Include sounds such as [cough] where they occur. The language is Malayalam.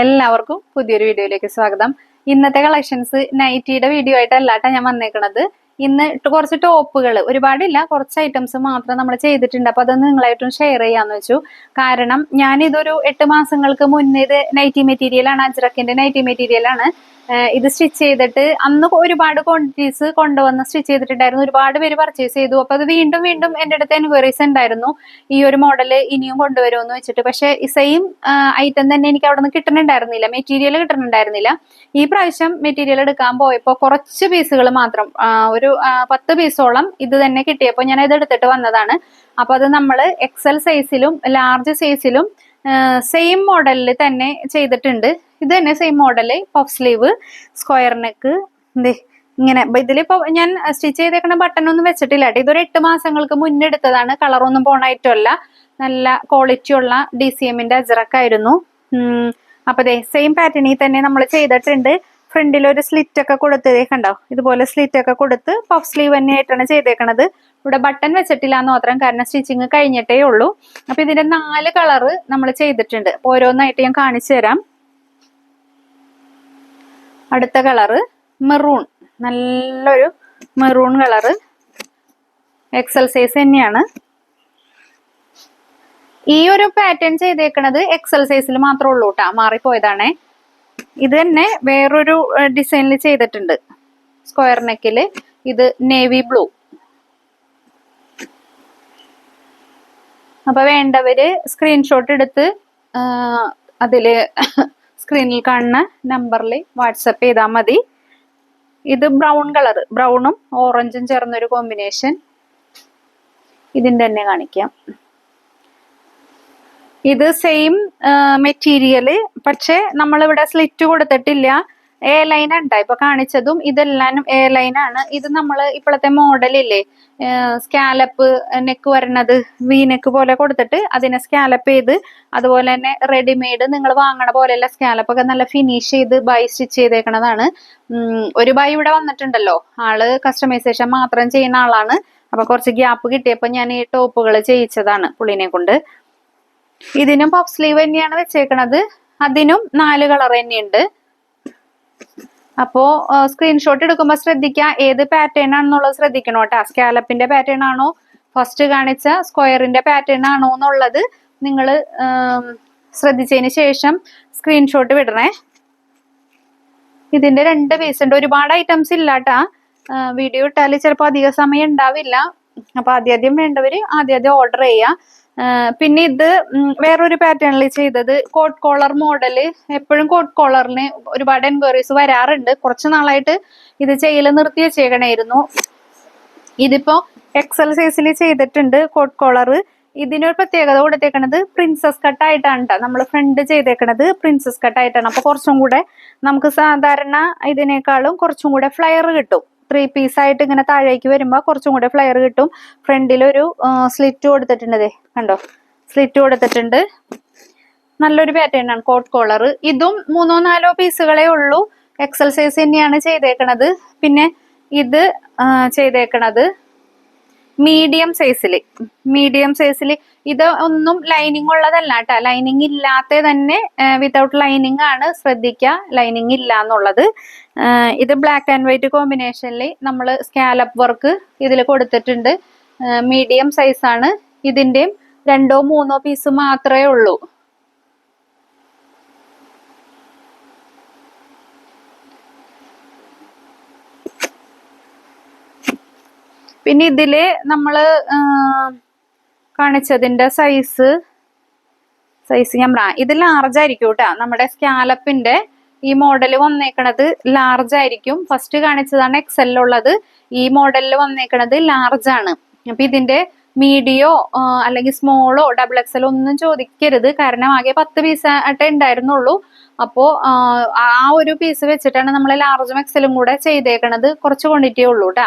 എല്ലാവർക്കും പുതിയൊരു വീഡിയോയിലേക്ക് സ്വാഗതം. ഇന്നത്തെ കളക്ഷൻസ് നൈറ്റിയുടെ വീഡിയോ ആയിട്ടല്ലാട്ടാ ഞാൻ വന്നേക്കണത്. ഇന്ന് കുറച്ച് ടോപ്പുകൾ ഒരുപാടില്ല കുറച്ച് ഐറ്റംസ് മാത്രം നമ്മൾ ചെയ്തിട്ടുണ്ട്. അപ്പൊ അതൊന്ന് നിങ്ങളായിട്ടും ഷെയർ ചെയ്യാന്ന് വെച്ചു. കാരണം ഞാൻ ഇതൊരു എട്ട് മാസങ്ങൾക്ക് മുന്നേ ഇത് നൈറ്റി മെറ്റീരിയൽ ആണ് അജ്രക്കിന്റെ നൈറ്റി മെറ്റീരിയൽ ആണ്. ഇത് സ്റ്റിച്ച് ചെയ്തിട്ട് അന്ന് ഒരുപാട് ക്വാണ്ടിറ്റീസ് കൊണ്ടുവന്ന് സ്റ്റിച്ച് ചെയ്തിട്ടുണ്ടായിരുന്നു. ഒരുപാട് പേര് പർച്ചേസ് ചെയ്തു. അപ്പൊ അത് വീണ്ടും വീണ്ടും എന്റെ അടുത്ത് എൻക്വയറീസ് ഉണ്ടായിരുന്നു. ഈ ഒരു മോഡൽ ഇനിയും കൊണ്ടുവരുമെന്ന് വെച്ചിട്ട്. പക്ഷെ സെയിം ഐറ്റം തന്നെ എനിക്ക് അവിടെ നിന്ന് കിട്ടുന്നുണ്ടായിരുന്നില്ല മെറ്റീരിയൽ കിട്ടുന്നുണ്ടായിരുന്നില്ല ഈ പ്രാവശ്യം മെറ്റീരിയൽ എടുക്കാൻ പോയപ്പോൾ കുറച്ച് പീസുകൾ മാത്രം ഒരു പത്ത് പീസോളം ഇത് തന്നെ കിട്ടിയപ്പോൾ ഞാൻ ഇത് എടുത്തിട്ട് വന്നതാണ്. അപ്പൊ അത് നമ്മൾ എക്സൽ സൈസിലും ലാർജ് സൈസിലും സെയിം മോഡലിൽ തന്നെ ചെയ്തിട്ടുണ്ട്. ഇത് തന്നെ same model puff sleeve square neck ഇങ്ങനെ. ബ- ഇതിലിപ്പോ ഞാൻ സ്റ്റിച്ച് ചെയ്തേക്കുന്ന ബട്ടൺ ഒന്നും വെച്ചിട്ടില്ല കേട്ടോ. ഇതൊരു എട്ട് മാസങ്ങൾക്ക് മുന്നേ എടുത്തതാണ്. കളറൊന്നും പോണായിട്ടല്ല നല്ല ക്വാളിറ്റി ഉള്ള ഡി സി എമ്മിന്റെ അജറക്കായിരുന്നു അപ്പൊ അതെ സെയിം പാറ്റേണിൽ തന്നെ നമ്മൾ ചെയ്തിട്ടുണ്ട്. ഫ്രണ്ടിൽ ഒരു സ്ലിറ്റ് ഒക്കെ കൊടുത്ത് കണ്ടോ? ഇതുപോലെ സ്ലിറ്റ് ഒക്കെ കൊടുത്ത് പഫ് സ്ലീവ് തന്നെയായിട്ടാണ് ചെയ്തേക്കണത്. ഇവിടെ ബട്ടൺ വെച്ചിട്ടില്ല എന്ന് മാത്രം കാരണം സ്റ്റിച്ചിങ് കഴിഞ്ഞിട്ടേ ഉള്ളൂ. അപ്പൊ ഇതിന്റെ നാല് കളറ് നമ്മൾ ചെയ്തിട്ടുണ്ട്. ഓരോന്നായിട്ട് ഞാൻ കാണിച്ചു തരാം. അടുത്ത കളറ് മെറൂൺ നല്ലൊരു മെറൂൺ കളറ് എക്സൽ സൈസ് തന്നെയാണ്. ഈ ഒരു പാറ്റേൺ ചെയ്തേക്കണത് എക്സൽ സൈസിൽ മാത്രമേ ഉള്ളൂ കേട്ടാ മാറിപ്പോയതാണേ. ഇത് തന്നെ വേറൊരു ഡിസൈനിൽ ചെയ്തിട്ടുണ്ട്. സ്ക്വയർ നെക്കിൽ ഇത് നേവി ബ്ലൂ അപ്പൊ വേണ്ടവര് സ്ക്രീൻഷോട്ട് എടുത്ത് അതിൽ [laughs] സ്ക്രീനിൽ കാണുന്ന നമ്പറിൽ വാട്സപ്പ് ചെയ്താൽ മതി. ഇത് ബ്രൗൺ കളർ ബ്രൗണും ഓറഞ്ചും ചേർന്നൊരു കോമ്പിനേഷൻ ഇതിന്റെ തന്നെ കാണിക്കാം. ഇത് സെയിം മെറ്റീരിയൽ പക്ഷെ നമ്മളിവിടെ സ്ലിറ്റ് കൊടുത്തിട്ടില്ല. എ ലൈൻ ഉണ്ട് ഇപ്പൊ കാണിച്ചതും ഇതെല്ലാം എ ലൈൻ ആണ്. ഇത് നമ്മൾ ഇപ്പോഴത്തെ മോഡലില്ലേ സ്കാലപ്പ് നെക്ക് വരണത് വി നെക്ക് പോലെ കൊടുത്തിട്ട് അതിനെ സ്കാലപ്പ് ചെയ്ത് അതുപോലെ തന്നെ റെഡിമെയ്ഡ് നിങ്ങൾ വാങ്ങണ പോലെയല്ല സ്കാലപ്പ് ഒക്കെ നല്ല ഫിനിഷ് ചെയ്ത് ബൈ സ്റ്റിച്ച് ചെയ്തേക്കണതാണ്. ഒരു ബൈ ഇവിടെ വന്നിട്ടുണ്ടല്ലോ. ആൾ കസ്റ്റമൈസേഷൻ മാത്രം ചെയ്യുന്ന ആളാണ്. അപ്പൊ കുറച്ച് ഗ്യാപ്പ് കിട്ടിയപ്പോ ഞാൻ ഈ ടോപ്പുകൾ ചെയ്യിച്ചതാണ് പുള്ളിനെ കൊണ്ട്. ഇതിനും പഫ് സ്ലീവ് തന്നെയാണ് വെച്ചേക്കണത്. അതിനും നാല് കളർ തന്നെയുണ്ട്. അപ്പോ സ്ക്രീൻഷോട്ട് എടുക്കുമ്പോൾ ശ്രദ്ധിക്കുക ഏത് പാറ്റേൺ ആണെന്നുള്ളത് ശ്രദ്ധിക്കണം കേട്ടോ. സ്കാലപ്പിന്റെ പാറ്റേൺ ആണോ? ഫസ്റ്റ് കാണിച്ച സ്ക്വയറിന്റെ പാറ്റേൺ ആണോ എന്നുള്ളത് നിങ്ങൾ ശ്രദ്ധിച്ചതിന് ശേഷം സ്ക്രീൻഷോട്ട് വിടണേ. ഇതിന്റെ രണ്ട് പീസ് ഉണ്ട്. ഒരുപാട് ഐറ്റംസ് ഇല്ലാട്ടാ. വീഡിയോ ഇട്ടാൽ ചിലപ്പോൾ അധിക സമയം ഉണ്ടാവില്ല. അപ്പൊ ആദ്യാദ്യം ആദ്യം വേണ്ടവര് ആദ്യം ആദ്യം ഓർഡർ ചെയ്യാം പിന്നെ ഇത് വേറൊരു പാറ്റേണിൽ ചെയ്തത് കോട്ട് കോളർ മോഡൽ എപ്പോഴും കോട്ട് കോളറിന് ഒരുപാട് എൻക്വയറീസ് വരാറുണ്ട്. കുറച്ച് നാളായിട്ട് ഇത് ചെയ്യൽ നിർത്തി വെച്ചേക്കണായിരുന്നു. ഇതിപ്പോ എക്സൽ സൈസിൽ ചെയ്തിട്ടുണ്ട് കോട്ട് കോളർ ഇതിനൊരു പ്രത്യേകത കൊടുത്തേക്കണത് പ്രിൻസസ് കട്ട് ആയിട്ടാണ് ട്ടോ. നമ്മൾ ഫ്രണ്ട് ചെയ്തേക്കണത് പ്രിൻസസ് കട്ട് ആയിട്ടാണ്. അപ്പൊ കുറച്ചും കൂടെ നമുക്ക് സാധാരണ ഇതിനേക്കാളും കുറച്ചും കൂടെ ഫ്ലയർ കിട്ടും. ത്രീ പീസ് ആയിട്ട് ഇങ്ങനെ താഴേക്ക് വരുമ്പോൾ കുറച്ചും കൂടെ ഫ്ലയർ കിട്ടും. ഫ്രണ്ടിൽ ഒരു സ്ലിറ്റ് കൊടുത്തിട്ടുണ്ട് കണ്ടോ? സ്ലിറ്റ് കൊടുത്തിട്ടുണ്ട്. നല്ലൊരു പാറ്റേൺ ആണ് കോട്ട് കോളർ ഇതും മൂന്നോ നാലോ പീസുകളേ ഉള്ളൂ. എക്സൽ സൈസ് തന്നെയാണ് ചെയ്തേക്കണത്. പിന്നെ ഇത് ചെയ്തേക്കണത്. മീഡിയം സൈസിൽ മീഡിയം സൈസിൽ ഇത് ഒന്നും ലൈനിങ് ഉള്ളതല്ല കേട്ടോ ലൈനിങ് ഇല്ലാത്ത തന്നെ വിതൗട്ട് ലൈനിങ് ആണ് ശ്രദ്ധിക്കുക ലൈനിങ് ഇല്ല എന്നുള്ളത് ഇത് ബ്ലാക്ക് ആൻഡ് വൈറ്റ് കോമ്പിനേഷനിൽ നമ്മൾ സ്കാലപ്പ് വർക്ക് ഇതിൽ കൊടുത്തിട്ടുണ്ട്. മീഡിയം സൈസാണ് ഇതിന്റെയും രണ്ടോ മൂന്നോ പീസ് മാത്രമേ ഉള്ളൂ. പിന്നെ ഇതിൽ നമ്മൾ കാണിച്ചതിന്റെ സൈസ് സൈസ് ഞാൻ പറയാം. ഇത് ലാർജ് ആയിരിക്കും കേട്ടോ. നമ്മുടെ സ്കാലപ്പിന്റെ ഈ മോഡൽ വന്നേക്കണത് ലാർജ് ആയിരിക്കും. ഫസ്റ്റ് കാണിച്ചതാണ് എക്സൽ ഉള്ളത്. ഈ മോഡലിൽ വന്നേക്കണത് ലാർജ് ആണ്. അപ്പൊ ഇതിന്റെ മീഡിയോ അല്ലെങ്കിൽ സ്മോളോ ഡബിൾ എക്സലോ ഒന്നും ചോദിക്കരുത്. കാരണം ആകെ പത്ത് പീസ് ആയിട്ടേ ഉണ്ടായിരുന്നുള്ളൂ. അപ്പോ ആ, ആ ഒരു പീസ് വെച്ചിട്ടാണ് നമ്മൾ ലാർജും എക്സലും കൂടെ ചെയ്തേക്കണത് കുറച്ച് ക്വാണ്ടിറ്റിയേ ഉള്ളൂ കേട്ടാ.